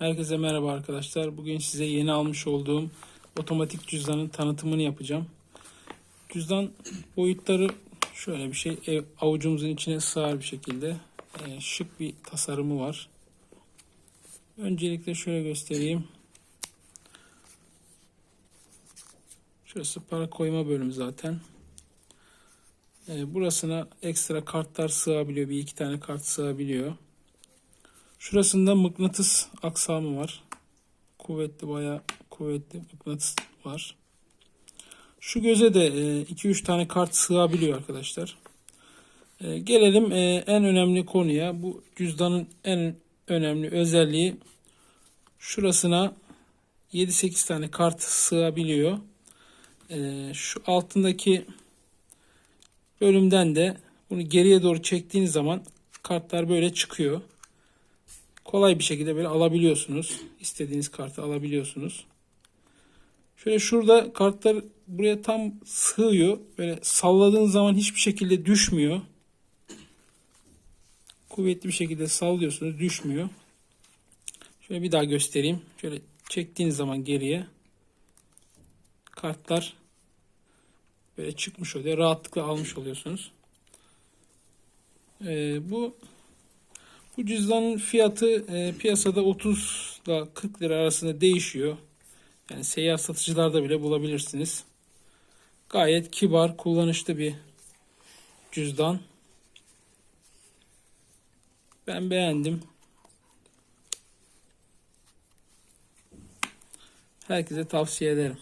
Herkese merhaba arkadaşlar. Bugün size yeni almış olduğum otomatik cüzdanın tanıtımını yapacağım. Cüzdan boyutları şöyle bir şey. Ev, avucumuzun içine sığar bir şekilde. Ee, şık bir tasarımı var. Öncelikle şöyle göstereyim. Şurası para koyma bölümü zaten. Ee, burasına ekstra kartlar sığabiliyor. Bir iki tane kart sığabiliyor. Şurasında mıknatıs aksamı var. Kuvvetli bayağı kuvvetli mıknatıs var. Şu göze de 2-3 tane kart sığabiliyor arkadaşlar. E, Gelelim e, en önemli konuya. Bu cüzdanın en önemli özelliği şurasına 7-8 tane kart sığabiliyor. E, Şu altındaki bölümden de bunu geriye doğru çektiğiniz zaman kartlar böyle çıkıyor kolay bir şekilde böyle alabiliyorsunuz. İstediğiniz kartı alabiliyorsunuz. Şöyle şurada kartlar buraya tam sığıyor. Böyle salladığınız zaman hiçbir şekilde düşmüyor. Kuvvetli bir şekilde sallıyorsunuz düşmüyor. Şöyle bir daha göstereyim. Şöyle çektiğiniz zaman geriye kartlar böyle çıkmış oluyor. Rahatlıkla almış oluyorsunuz. Ee, bu bu cüzdanın fiyatı e, piyasada 30 ile 40 lira arasında değişiyor. Yani seyyar satıcılarda bile bulabilirsiniz. Gayet kibar, kullanışlı bir cüzdan. Ben beğendim. Herkese tavsiye ederim.